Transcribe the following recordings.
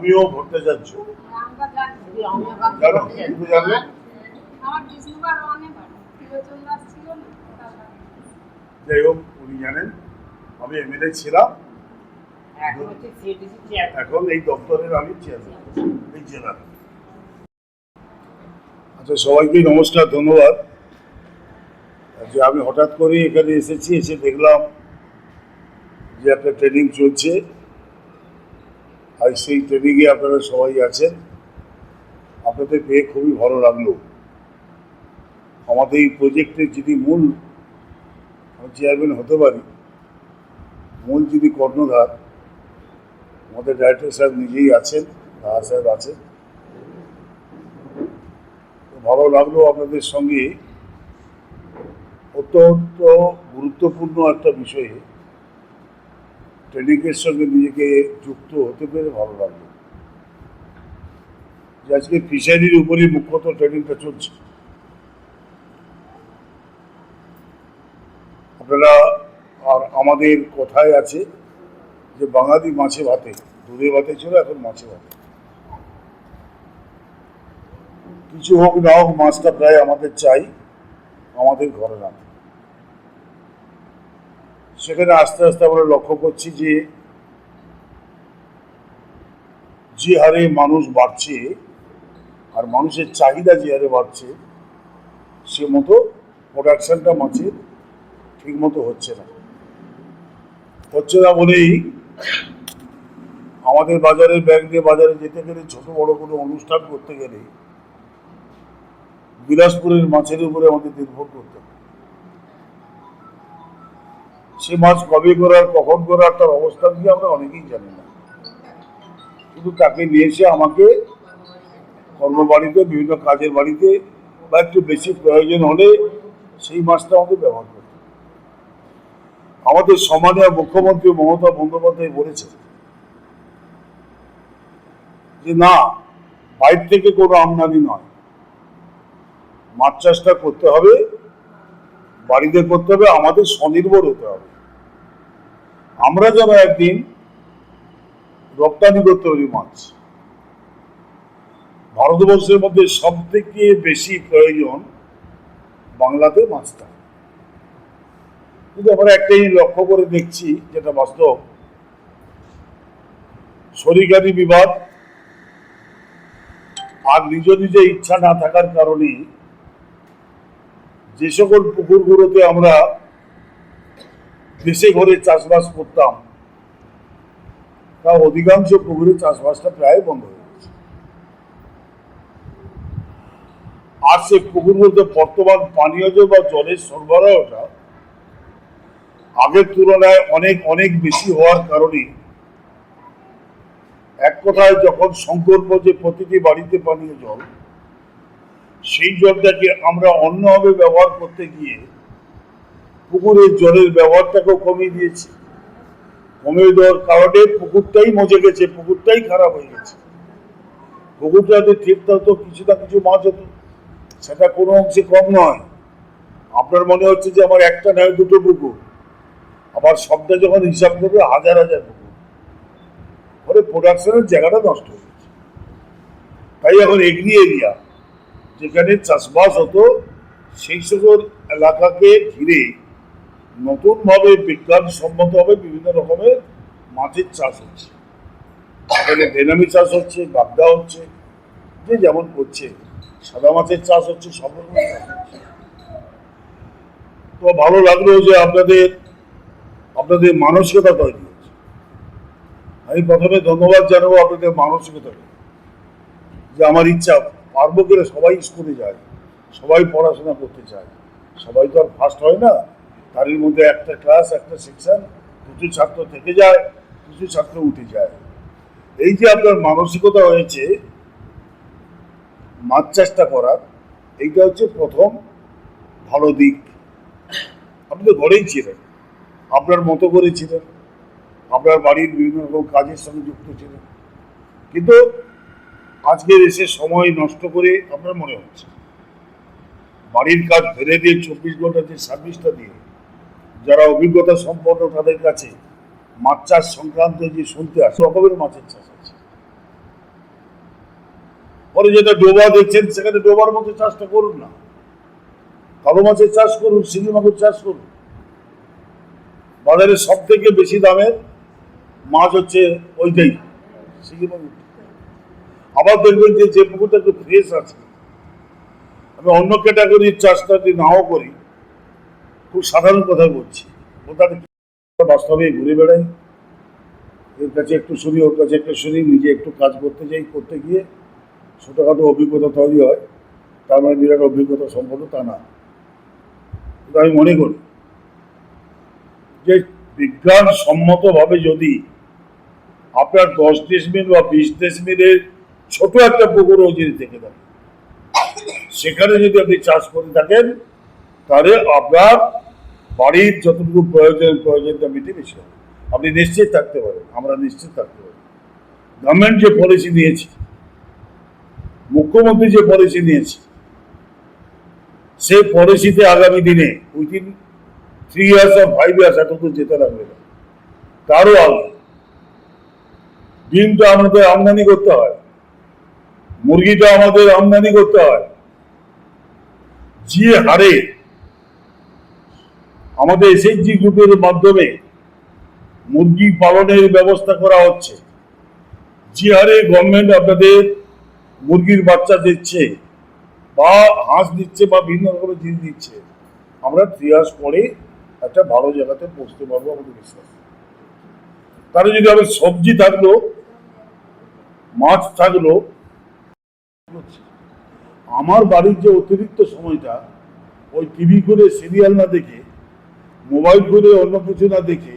অমিও ভরতে যাচ্ছ। যাই হোক, উনি জানেন, আমি এমএলএ ছিলাম। এখন এই দপ্তরের আমি চেয়ারম্যান এই জেলার আচ্ছা সবাইকে নমস্কার, ধন্যবাদ। যে আমি হঠাৎ করে এখানে এসেছি, এসে দেখলাম যে একটা ট্রেনিং চলছে। আর সেই ট্রেনিংয়ে আপনারা সবাই আছেন। আপনাদের পেয়ে খুবই ভালো লাগল। আমাদের এই প্রজেক্টের যিনি মূল চেয়ারম্যান হতে পারি, মূল যিনি কর্ণধার, আমাদের ডাইরেক্টর সাহেব নিজেই আছেন রাহা সাহেব আছেন। ভালো লাগল আপনাদের সঙ্গে। অত্যন্ত গুরুত্বপূর্ণ একটা বিষয়ে ট্রেনিংয়ের সঙ্গে নিজেকে যুক্ত হতে পেরে ভালো লাগল। যে আজকে ফিশারির উপরেই মুখ্যত ট্রেনিংটা চলছে। আপনারা আর আমাদের কথায় আছে যে বাঙালি মাছে ভাতে, দুধে ভাতে ছিল, এখন মাছে ভাতে। কিছু হোক না হোক, মাছটা প্রায় আমাদের চাই, আমাদের ঘরে না সেখানে আস্তে আস্তে আমরা লক্ষ্য করছি যে যে হারে মানুষ বাড়ছে আর মানুষের চাহিদা যে হারে বাড়ছে, সে মতো প্রোডাকশনটা মাছের ঠিক মতো হচ্ছে না। হচ্ছে না বলেই আমাদের বাজারে ব্যাগ দিয়ে বাজারে যেতে গেলে ছোট বড় কোনো অনুষ্ঠান করতে গেলে বিলাসপুরের মাছের উপরে আমাদের নির্ভর করতে হয় সে মাছ কবে করার কখন করার তার অবস্থান দিয়ে আমরা অনেকেই জানি না। কিন্তু তাকে নিয়ে এসে আমাকে কর্মবাড়িতে, বিভিন্ন কাজের বাড়িতে বা একটু বেশি প্রয়োজন হলে সেই মাছটা আমাদের ব্যবহার করতে। আমাদের সম্মানীয় মুখ্যমন্ত্রী মমতা বন্দ্যোপাধ্যায় বলেছেন যে, না, বাইর থেকে কোনো আমদানি নয়। মাছ চাষটা করতে হবে, বাড়িতে করতে হবে, আমাদের স্বনির্ভর হতে হবে। আমরা যেন একদিন রপ্তানি করতে পারি মাছ। ভারতবর্ষের মধ্যে সব থেকে বেশি প্রয়োজন বাংলাতে মাছটা কিন্তু আমরা একটাই লক্ষ্য করে দেখছি, যেটা বাস্তব, সরিকারি বিভাগ আর নিজ নিজে ইচ্ছা না থাকার কারণে যে সকল পুকুরগুলোতে আমরা দেশে ঘরে চাষবাস করতাম তা অধিকাংশ পুকুরে চাষবাসটা প্রায় বন্ধ হয়ে গেছে। আর সে পুকুরগুলোতে বর্তমান পানীয় জল বা জলের সরবরাহটা, আগের তুলনায় অনেক অনেক বেশি হওয়ার কারণে এক কথায় যখন সংকল্প যে প্রতিটি বাড়িতে পানীয় জল, সেই জলটাকে আমরা অন্যভাবে ব্যবহার করতে গিয়ে পুকুরের জলের ব্যবহারটাকেও কমিয়ে দিয়েছি। কমিয়ে দেওয়ার কারণে পুকুরটাই মজে গেছে, পুকুরটাই খারাপ হয়ে গেছে। পুকুরটা যদি ঠিক থাকতো, কিছু না কিছু মাছ হতো। সেটা কোনো অংশে কম নয়। আপনার মনে হচ্ছে যে আমার একটা নয়, দুটো পুকুর। আবার সবটা যখন হিসাব করবে, হাজার হাজার পুকুর। ফলে প্রোডাকশনের জায়গাটা নষ্ট হয়ে গেছে। তাই এখন এগ্রি এরিয়া যেখানে চাষবাস হতো, সেই সকল এলাকাকে ঘিরে নতুনভাবে বিজ্ঞানসম্মতভাবে বিভিন্ন রকমের মাছের চাষ হচ্ছে। এখানে বেনামি চাষ হচ্ছে, বাগদা হচ্ছে, যে যেমন করছে। সাদা মাছের চাষ হচ্ছে সব হচ্ছে। তো ভালো লাগল যে আপনাদের আপনাদের মানসিকতা তৈরি হচ্ছে। আমি প্রথমে ধন্যবাদ জানাব আপনাদের মানসিকতাকে যে আমার ইচ্ছা, পারব করে সবাই স্কুলে যায়, সবাই পড়াশোনা করতে চায় সবাই তো আর ফার্স্ট হয় না। তারই মধ্যে একটা ক্লাস একটা সেকশন কিছু ছাত্র থেকে যায় কিছু ছাত্র উঠে যায়। এই যে আপনার মানসিকতা হয়েছে মাছ চাষটা করার, এইটা হচ্ছে প্রথম ভালো দিক। আপনি তো ঘরেই ছিলেন, আপনার মতো করে ছিলেন, আপনার বাড়ির বিভিন্ন রকম কাজের সঙ্গে যুক্ত ছিলেন। কিন্তু আজকের এসে সময় নষ্ট করে আপনার মনে হচ্ছে, বাড়ির কাজ ফেলে দিয়ে চব্বিশ ঘণ্টা যে সার্ভিসটা দিয়ে যারা অভিজ্ঞতা সম্পন্ন তাদের কাছে মাছ চাষ সংক্রান্ত যে শুনতে আসে, রকমের মাছের চাষ আছে। পরে যেটা ডোবা দেখছেন সেখানে ডোবার মতো চাষটা করুন না। কালো মাছের চাষ করুন, শিঙি মাছের চাষ করুন। বাজারে সব থেকে বেশি দামের মাছ হচ্ছে ওইটাই, শিঙি মাগুর আবার দেখবেন যে যে পুকুরটা একটু ফ্রেশ আছে, আমি অন্য ক্যাটাগরির চাষটা যদি নাও করি খুব সাধারণ কথা বলছি। ওটাতে বাস্তবে ঘুরে বেড়াই এর কাছে একটু শুনি, ওর কাছে একটু শুনি, নিজে একটু কাজ করতে যাই, করতে গিয়ে ছোটোখাটো অভিজ্ঞতা তৈরি হয়। তার মানে বিরাট অভিজ্ঞতা সম্পন্ন তা না। কিন্তু আমি মনে করি যে বিজ্ঞান সম্মতভাবে যদি আপনার দশ ডিসমিল বা বিশ ডিসমিলের ছোট একটা পুকুরও যদি থেকে থাকে। সেখানে যদি আপনি চাষ করে থাকেন তাহলে আপনার বাড়ির যতটুকু প্রয়োজন প্রয়োজনটা মিটে বেশি হবে। আপনি নিশ্চিত থাকতে পারেন, আমরা নিশ্চিত থাকতে পারি। গভর্নমেন্ট যে পলিসি নিয়েছে, মুখ্যমন্ত্রী যে পলিসি নিয়েছে সেই পলিসিতে আগামী দিনে উইদিন থ্রি ইয়ার্স আর ফাইভ ইয়ার্স এতটুকু যেতে লাগবে না। তারও আগে ডিমটা আমাদের আমদানি করতে হয়, মুরগিটা আমাদের আমদানি করতে হয়। যে হারে আমাদের এসএইচজি গ্রুপের মাধ্যমে মুরগি পালনের ব্যবস্থা করা হচ্ছে। যে হারে গভর্নমেন্ট আপনাদের মুরগির বাচ্চা দিচ্ছে বা হাঁস দিচ্ছে বা বিভিন্ন রকমের জিনিস দিচ্ছে। আমরা থ্রি ইয়ার্স পরে একটা ভালো জায়গাতে পৌঁছতে পারব আমাদের বিশ্বাস। তাহলে যদি আমার সবজি থাকল, মাছ থাকল, আমার বাড়ির যে অতিরিক্ত সময়টা, ওই টিভি করে সিরিয়াল না দেখে মোবাইল ফোনে অন্য কিছু না দেখে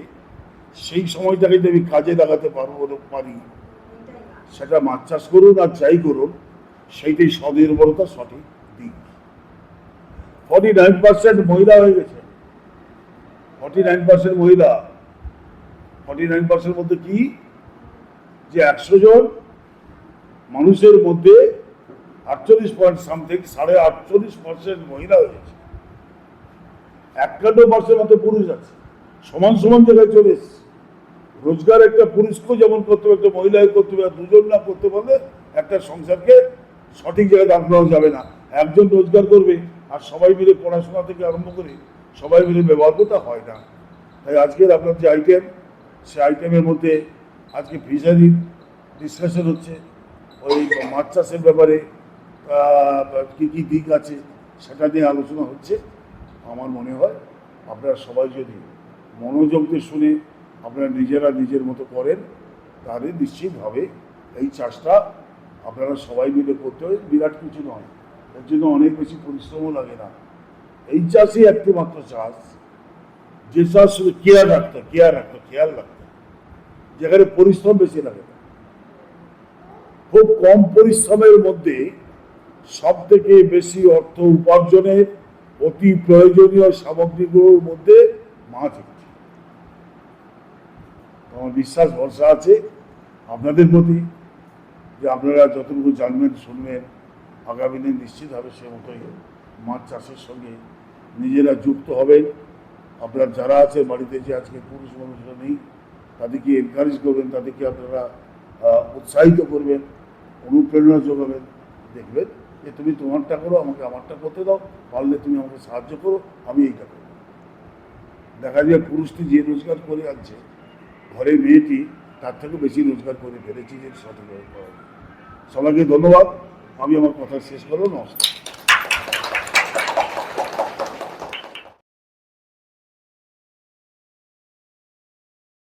সেই সময়টাকে যদি আমি কাজে লাগাতে পারব পারি, সেটা মাছ চাষ করুন আর যাই করুন, সেইটাই স্বনির্ভরতা, সঠিক দিক। ফর্টি নাইন পার্সেন্ট মহিলা হয়ে গেছে। ফর্টি নাইন পার্সেন্ট মহিলা। ফর্টি নাইন পার্সেন্ট মধ্যে কি? যে একশো জন মানুষের মধ্যে আটচল্লিশ পয়েন্ট সামথিং সাড়ে আটচল্লিশ পার্সেন্ট মহিলা হয়ে গেছে একান্ন পার্সেন্ট মতো পুরুষ আছে। সমান সমান জায়গায় চলে এসছে। রোজগার একটা পুরুষকেও যেমন করতে হবে একটা মহিলাকে করতে হবে দুজন না করতে পারলে একটা সংসারকে সঠিক জায়গায় দাঁড় যাবে না। একজন রোজগার করবে আর সবাই মিলে পড়াশোনা থেকে আরম্ভ করে সবাই মিলে ব্যবহার করতে হয় না। তাই আজকের আপনার যে আইটেম সে আইটেমের মধ্যে আজকে ফিশারির ডিসকাশন হচ্ছে। ওই মাছ চাষের ব্যাপারে কী কী দিক আছে, সেটা নিয়ে আলোচনা হচ্ছে। আমার মনে হয় আপনারা সবাই যদি মনোযোগ দিয়ে শুনে আপনারা নিজেরা নিজের মতো করেন, তাহলে নিশ্চিতভাবে এই চাষটা আপনারা সবাই মিলে করতে হয় বিরাট কিছু নয়, এর জন্য অনেক বেশি পরিশ্রমও লাগে না। এই চাষই একটি মাত্র চাষ। যে চাষ শুধু কেয়ার রাখতে কেয়ার রাখতে খেয়াল রাখতে যেখানে পরিশ্রম বেশি লাগে না। খুব কম পরিশ্রমের মধ্যে সব থেকে বেশি অর্থ উপার্জনের অতি প্রয়োজনীয় সামগ্রীগুলোর মধ্যে মাছ একটি আমার বিশ্বাস, ভরসা আছে আপনাদের প্রতি যে আপনারা যতটুকু জানবেন, শুনবেন, আগামী দিন নিশ্চিত হবে সে মতোই মাছ চাষের সঙ্গে নিজেরা যুক্ত হবেন। আপনার যারা আছে বাড়িতে যে আজকে পুরুষ মানুষরা নেই, তাদেরকে এনকারেজ করবেন, তাদেরকে আপনারা উৎসাহিত করবেন, অনুপ্রেরণা যোগাবেন, দেখবেন যে তুমি তোমারটা করো, আমাকে আমারটা করতে দাও, পারলে তুমি আমাকে সাহায্য করো, আমি এইটা করব। দেখা যায় পুরুষটি যে রোজগার করে আছে ঘরে মেয়েটি, তার থেকে বেশি রোজগার করে ফেলেছি যে করা সবাইকে ধন্যবাদ। আমি আমার কথা শেষ করব নমস্কার।